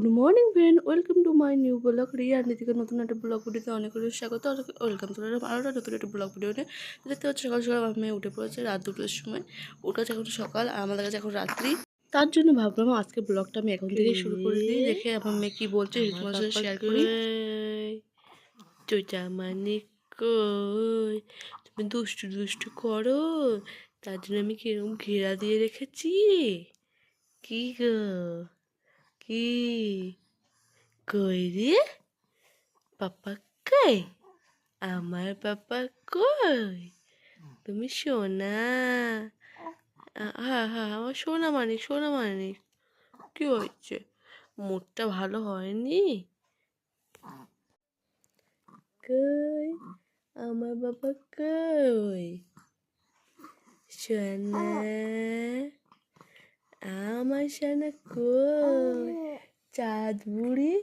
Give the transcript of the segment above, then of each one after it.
Good morning friend welcome to my new blog Riya নীতিকে নতুন একটা ব্লগ ভিডিওতে অনেক অনেক স্বাগত। ওয়েলকাম এলাম আরও একটা নতুন একটা ব্লগ ভিডিও দেখতে হচ্ছে সকাল সকাল আমার মেয়ে উঠে পড়েছে রাত দুটোর সময়। ওর কাছে এখন সকাল আর আমাদের কাছে এখন রাত্রি। তার জন্য ভাবলাম আজকে ব্লগটা আমি এখন থেকেই শুরু করে দিই দেখে আমার মেয়ে কী বলছে তোমার সাথে শেয়ার করি। তুইটা মানে কই? তুমি দুষ্টু দুষ্টু করো। তার জন্য আমি কীরকম ঘেরা দিয়ে রেখেছি। কি গো? কি কই রে পাপা আমার পাপা কই তুমি সোনা হ্যাঁ হ্যাঁ আমার সোনা মানিক সোনা মানিক কি হয়েছে? মুডটা ভালো হয়নি? কই, আমার বাবা কই? সোনা আমার সোনা কই? চাঁদ বুড়ি,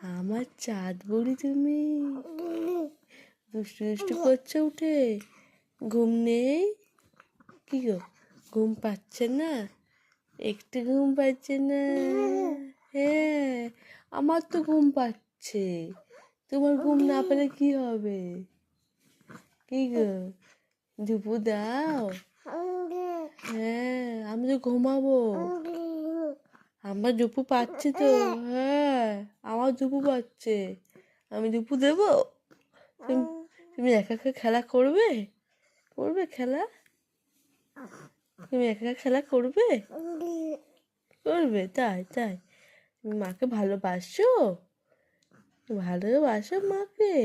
আমার চাঁদ বুড়ি তুমি। দুষ্টু দুষ্টু করছ উঠে, ঘুম নেই। কি গো, ঘুম পাচ্ছে না? একটু ঘুম পাচ্ছে না। হ্যাঁ আমার তো ঘুম পাচ্ছে। তোমার ঘুম না পেলে কি হবে? কি গো, দুপু দাও। হ্যাঁ আমি তো ঘুমাবো। আমার দুপু পাচ্ছে তো হ্যাঁ আমার দুপু পাচ্ছে। আমি দুপু দেবো? তুমি একা একা খেলা করবে? করবে খেলা? তুমি একা একা খেলা করবে? করবে, তাই তাই। তুমি মাকে ভালোবাসো? ভালোবাসো মাকে?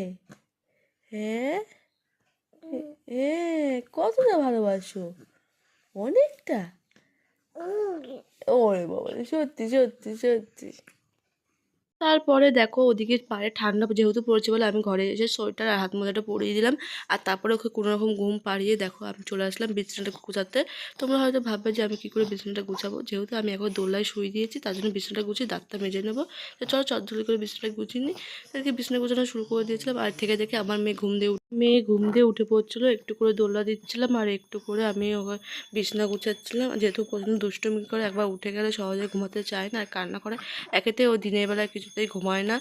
হ্যাঁ? হ্যাঁ কতটা ভালোবাসো? অনেকটা। ওরে বাবা সত্যি সত্যি সত্যি। তারপরে দেখো ওদিকে পায়ে ঠান্ডা যেহেতু পড়েছে বলে আমি ঘরে এসে সোয়েটার আর হাত মোজাটা পরিয়ে দিলাম। আর তারপরে ওকে কোনো রকম ঘুম পাড়িয়ে দেখো আমি চলে আসলাম বিছানাটা গুছাতে। তোমরা হয়তো ভাববে যে আমি কী করে বিছানাটা গুছাবো? যেহেতু আমি এখন দোলায় শুয়ে দিয়েছি, তার জন্য বিছানাটা গুছিয়ে দাঁতটা মেজে নেব। চলো চটজলি করে বিছানাটা গুছিয়ে নিই। তাদেরকে বিছানা গুছানো শুরু করে দিয়েছিলাম। আর থেকে দেখে আমার মেয়ে ঘুম দিয়ে মেয়ে ঘুম দিয়ে উঠে পড়ছিলো, একটু করে দোলা দিচ্ছিলাম আর একটু করে আমি ওকে বিছনা গুছাচ্ছিলাম। যেহেতু প্রথম দুষ্টুমি করে একবার উঠে গেলে সহজে ঘুমাতে চায় না, আর কান্না করে। একেতে ও দিনের বেলায় কিছুতেই ঘুমায় না,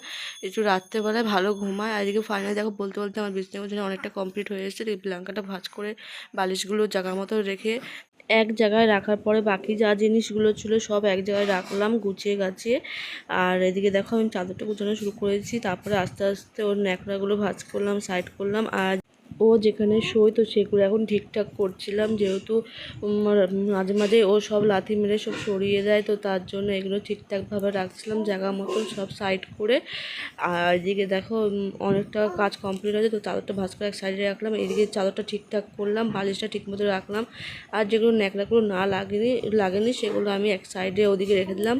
একটু রাত্রেবেলায় ভালো ঘুমায়। আর এদিকে ফাইনালি দেখো বলতে বলতে আমার বিছনা গুছানো অনেকটা কমপ্লিট হয়ে এসেছে। ব্ল্যাঙ্কাটা ভাজ ভাঁজ করে বালিশগুলো জায়গা মতো রেখে এক জায়গায় রাখার পরে বাকি যা জিনিসগুলো ছিল সব এক জায়গায় রাখলাম, গুছিয়ে গাছিয়ে। আর এদিকে দেখো আমি চাদরটা গুছানো শুরু করেছি, তারপরে আস্তে আস্তে ওর ন্যাকড়াগুলো ভাঁজ করলাম, সাইড করলাম। আর ও যেখানে শোয়, তো সেগুলো এখন ঠিকঠাক করছিলাম, যেহেতু মাঝে মাঝে ও সব লাথি মেরে সব সরিয়ে দেয়, তো তার জন্য এগুলো ঠিকঠাকভাবে রাখছিলাম, জায়গা মতন সব সাইড করে। আর এদিকে দেখো অনেকটা কাজ কমপ্লিট হয়েছে, তো চাদরটা ভাঁজ করে এক সাইডে রাখলাম, এদিকে চাদরটা ঠিকঠাক করলাম, বালিশটা ঠিকমতো রাখলাম। আর যেগুলো ন্যাকড়াগুলো না লাগেনি লাগেনি, সেগুলো আমি এক সাইডে ওদিকে রেখে দিলাম।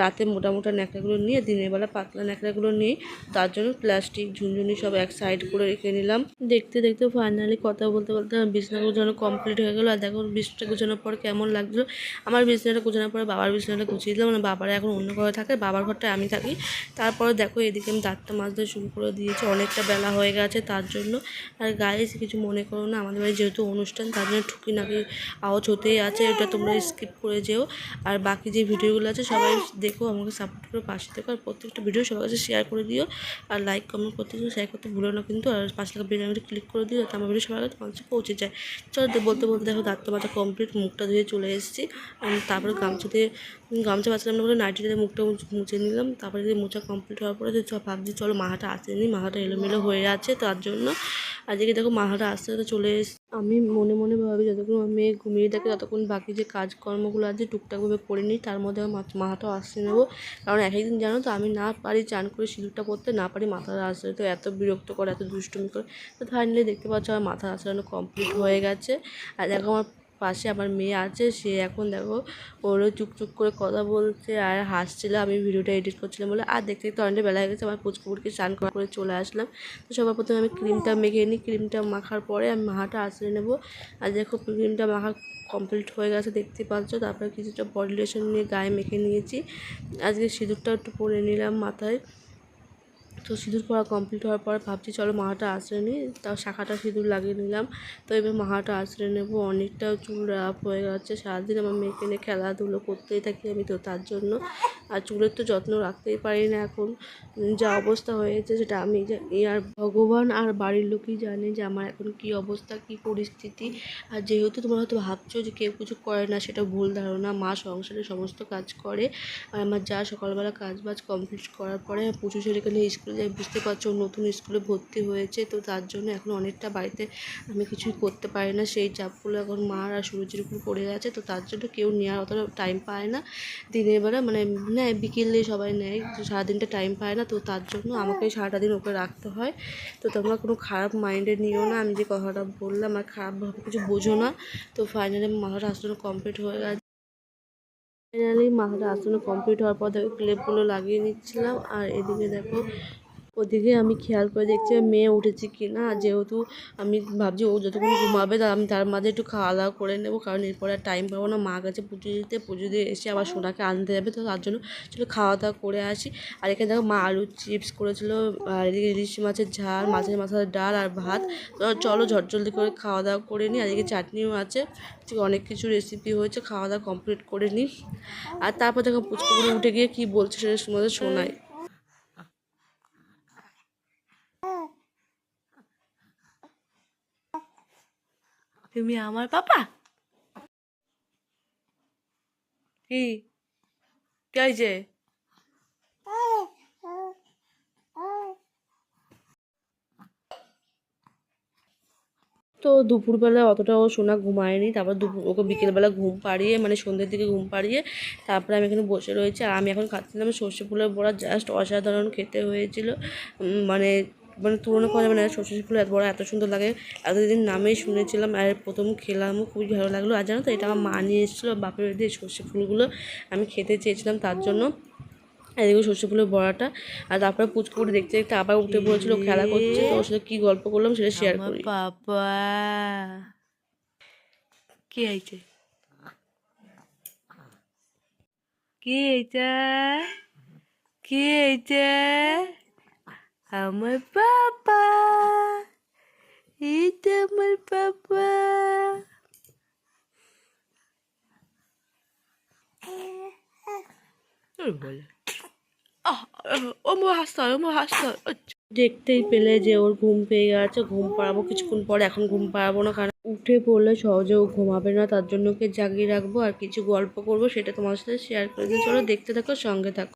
রাতে মোটা মোটা ন্যাকড়াগুলো নিয়ে, দিনের বেলা পাতলা ন্যাকড়াগুলো নিই, তার জন্য প্লাস্টিক ঝুনঝুনি সব এক সাইড করে রেখে নিলাম। দেখতে দেখতে ফাইনালি কথা বলতে বলতে আমার বিছনা গোছানো কমপ্লিট হয়ে গেলো। আর দেখো বিছনাটা গোছানোর পর কেমন লাগল। আমার বিছনাটা গোছানোর পরে বাবার বিছনাটা গুছিয়ে দিলাম। মানে বাবারা এখন অন্য ঘরে থাকে, বাবার ঘরটায় আমি থাকি। তারপরে দেখো এদিকে আমি দাঁতটা মাজতে শুরু করে দিয়েছি। অনেকটা বেলা হয়ে গেছে তার জন্য। আর গায়ে কিছু মনে করো না, আমাদের বাড়ি যেহেতু অনুষ্ঠান, তার জন্য ঠুকি নাকি আওয়াজ হতেই আছে। এটা তোমরা স্কিপ করে যেও। আর বাকি যে ভিডিওগুলো আছে, সবাই দেখো, আমাকে সাপোর্ট করে পাশে দেখো আর প্রত্যেকটা ভিডিও সবার কাছে শেয়ার করে দিও। আর লাইক কমেন্ট করতে শেয়ার করতে ভুলো না কিন্তু। আর পাঁচ টাকা বেল ক্লিক করে দিও যাতে আমার ভিডিও সবার কাছে মানুষে পৌঁছে যায়। চলো বলতে বলতে দেখো দাঁতটা মাথা কমপ্লিট মুখটা ধুয়ে চলে এসেছি। তারপরে গামছা দিয়ে গামছা বাঁচলাম না বলে নাইটি দিয়ে মুখটা মুছে নিলাম। তারপরে যদি মোচা কমপ্লিট হওয়ার পরে ভাবছি চলো মাথাটা আসেনি, মাথাটা এলোমেলো হয়ে আছে তার জন্য। আজকে দেখো মাহারা আস্তে আস্তে চলে এসে, আমি মনে মনে ভাবি যতক্ষণ আমি মেয়ে ঘুমিয়ে থাকি ততক্ষণ বাকি যে কাজকর্মগুলো আছে টুকটাকভাবে করে নিই, তার মধ্যে মাহাটাও আসতে নেব। কারণ এক একদিন জানো তো আমি না পারি চান করে সিঁদুরটা পরতে, না পারি মাথার আসতে তো এত বিরক্ত করে, এত দুষ্টুমি করে, তো ফাইনালি দেখতে পাচ্ছ আমার মাথার আসানো কমপ্লিট হয়ে গেছে। আর দেখো আমার পাশে আমার মেয়ে আছে, সে এখন দেখো ওরও চুপচুপ করে কথা বলছে আর হাসছিল। আমি ভিডিওটা এডিট করছিলাম বলে, আর দেখতে দেখতে অনেকটা বেলা হয়ে গেছে, আমার পুচকুপুরকে স্নান করা চলে আসলাম। তো সবার প্রথমে আমি ক্রিমটা মেখে নিই ক্রিমটা মাখার পরে আমি মাথাটা আঁচড়ে নেব। আর দেখো ক্রিমটা মাখা কমপ্লিট হয়ে গেছে, দেখতে পাচ্ছ? তারপরে কিছুটা বডি লোশন নিয়ে গায়ে মেখে নিয়েছি। আজকে সিঁদুরটা একটু পরে নিলাম মাথায়। তো সিঁদুর পরা কমপ্লিট হওয়ার পর ভাবছি, চলো মাহাটা আঁচড়ে নিই। তাও শাখাটা সিঁদুর লাগিয়ে নিলাম। তো এবার মাহাটা আঁচড়ে নেব। অনেকটা চুল রাফ হয়ে গেছে। সারাদিন আমার মেয়েকে নিয়ে খেলাধুলো করতেই থাকি আমি তো তার জন্য। আর চুলের তো যত্ন রাখতেই পারি না এখন। যা অবস্থা হয়েছে সেটা আমি আর ভগবান আর বাড়ির লোকই জানে যে আমার এখন কি অবস্থা, কি পরিস্থিতি। আর যেহেতু তোমরা হয়তো ভাবছ যে কেউ কিছু করে না, সেটা ভুল ধারণা। মা সংসারে সমস্ত কাজ করে। আর আমার যা সকালবেলা কাজ বাজ কমপ্লিট করার পরে পুজো সেরেকে নিয়ে স্কুলে যাই বুঝতে পারছ নতুন স্কুলে ভর্তি হয়েছে, তো তার জন্য এখন অনেকটা বাড়িতে আমি কিছুই করতে পারি না। সেই চাপগুলো এখন মার আর সুরজির উপর পড়ে গেছে, তো তার জন্য কেউ নেওয়ার অতটা টাইম পায় না। দিনের বেলা মানে নেয়, বিকেলে সবাই নেয় সারাদিনটা টাইম পায় না, তো তার জন্য আমাকে সারাটা দিন ওকে রাখতে হয়। তো তোমরা কোনো খারাপ মাইন্ডে নিও না, আমি যে কথাটা বললাম, আর খারাপভাবে কিছু বোঝো না। তো ফাইনালি মাথাটা আসলে কমপ্লিট হয়ে গেছে। ফাইনালি মাথাটা আসলে কমপ্লিট হওয়ার পর দেখো ক্লেপগুলো লাগিয়ে নিচ্ছিলাম, আর এদিকে দেখো ওদিকে আমি খেয়াল করে দেখছি মেয়ে উঠেছে কি না যেহেতু আমি ভাবছি ও যতক্ষণ ঘুমাবে আমি তার মাঝে একটু খাওয়া দাওয়া করে নেব, কারণ এরপরে আর টাইম পাবো না। মা কাছে পুজো দিতে, পুজো দিয়ে এসে আবার সোনাকে আনতে যাবে, তো তার জন্য চলো খাওয়া দাওয়া করে আসি। আর এখানে দেখো মা আলু চিপস করেছিল, আর এদিকে ইলিশ মাছের ঝাল, মাছের মাথার ডাল আর ভাত। চলো ঝটজলদি করে খাওয়া দাওয়া করে নিই। আর এদিকে চাটনিও আছে ঠিক অনেক কিছু রেসিপি হয়েছে, খাওয়া দাওয়া কমপ্লিট করে নিই। আর তারপর দেখো পুচকুগুলো উঠে গিয়ে কী বলছে সেটা তোমাদের শোনায় তুমি আমার পাপা? কি? কে হয়েছে? তো দুপুরবেলা অতটা ও সোনা ঘুমায়নি, তারপর দুপুর ওকে বিকেলবেলা ঘুম পাড়িয়ে মানে সন্ধ্যের দিকে ঘুম পাড়িয়ে, তারপরে আমি এখানে বসে রয়েছি। আর আমি এখন খাচ্ছিলাম সর্ষে ফুলের বড়া, জাস্ট অসাধারণ খেতে হয়েছিল। মানে মানে তুলনা করা যাবে না। সর্ষে ফুল এত বড় এত সুন্দর লাগে। এতদিন নামেই শুনেছিলাম আর প্রথম খেলামও খুবই ভালো লাগল। আর জানো তো এটা আমার মা নিয়ে এসেছিল বাপের বাড়ি দিয়ে সর্ষে ফুলগুলো। আমি খেতে চেয়েছিলাম তার জন্য। এদিকে সর্ষে ফুলের বড়াটা। আর তারপরে পুচকুড়ি দেখতে দেখতে আবার উঠে পড়েছিল খেলা করছে তো ওর সাথে কী গল্প করলাম সেটা শেয়ার করি। বাবা। কি হয়েছে? কি হয়েছে? কি হয়েছে? আমার বাবা এটা আমার বাবা বলে হাসতে হয় হাসতে হয় দেখতেই পেলে যে ওর ঘুম পেয়ে গেছে ঘুম পাড়াবো কিছুক্ষণ পরে এখন ঘুম পাড়াবো না কারণ উঠে পড়লে সহজে ও ঘুমাবে না তার জন্য ওকে জাগিয়ে রাখব আর কিছু গল্প করব সেটা তোমার সাথে শেয়ার করে দিই। চলো দেখতে থাকো সঙ্গে থাকো।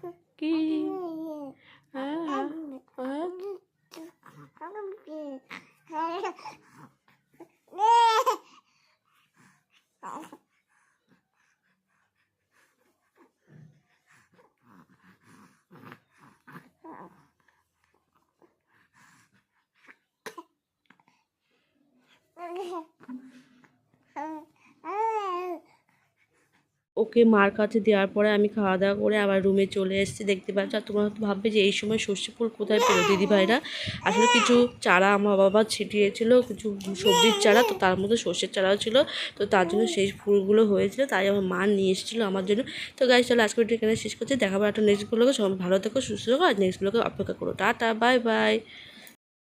ওকে মার কাছে দেওয়ার পরে আমি খাওয়া দাওয়া করে আবার রুমে চলে এসেছি। দেখতে পাচ্ছ, আর তোমরা হয়তো ভাববে যে এই সময় সর্ষে ফুল কোথায় পেল দিদিভাইরা? আসলে কিছু চারা আমার বাবা ছিটিয়েছিল, কিছু সবজির চারা, তো তার মধ্যে সর্ষের চারাও ছিল, তো তার জন্য সেই ফুলগুলো হয়েছিল, তাই আমার মা নিয়ে এসেছিল আমার জন্য। তো গাছ চলো আজকে এখানে শেষ করছি, দেখাবো একটা নেক্সট ব্লগে সবাই ভালো থেকো, সুস্থ থেকো, আর নেক্সট ব্লগে অপেক্ষা করো। Tata bye bye